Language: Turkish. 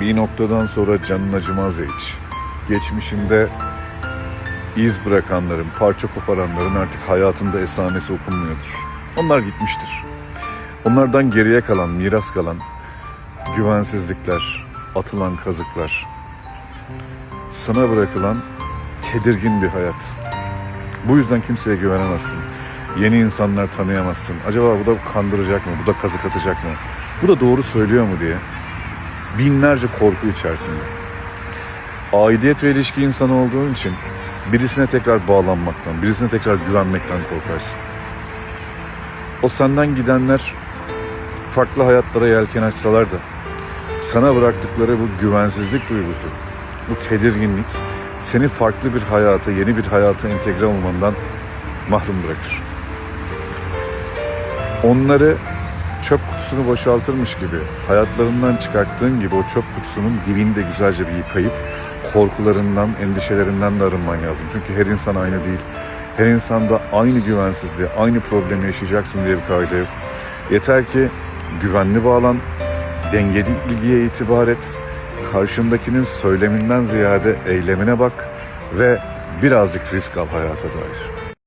bir noktadan sonra canın acımaz hiç. Geçmişinde iz bırakanların, parça koparanların artık hayatında esamesi okunmuyordur. Onlar gitmiştir. Onlardan geriye kalan, miras kalan güvensizlikler, atılan kazıklar, sana bırakılan tedirgin bir hayat. Bu yüzden kimseye güvenemezsin. Yeni insanlar tanıyamazsın. Acaba bu da kandıracak mı? Bu da kazık atacak mı? Bu da doğru söylüyor mu diye. Binlerce korku içerisinde. Aidiyet ve ilişki insanı olduğun için birisine tekrar bağlanmaktan, birisine tekrar güvenmekten korkarsın. O senden gidenler farklı hayatlara yelken açsalar da sana bıraktıkları bu güvensizlik duygusu, bu tedirginlik seni farklı bir hayata, yeni bir hayata entegre olmandan mahrum bırakır. Onları çöp kutusunu boşaltırmış gibi hayatlarından çıkarttığın gibi o çöp kutusunun dibini de güzelce bir yıkayıp korkularından, endişelerinden de arınman lazım. Çünkü her insan aynı değil. Her insanda aynı güvensizliği, aynı problemi yaşayacaksın diye bir kaide yok. Yeter ki güvenli bağlan, dengeli ilgiye itibar et, karşındakinin söyleminden ziyade eylemine bak ve birazcık risk al hayata dair.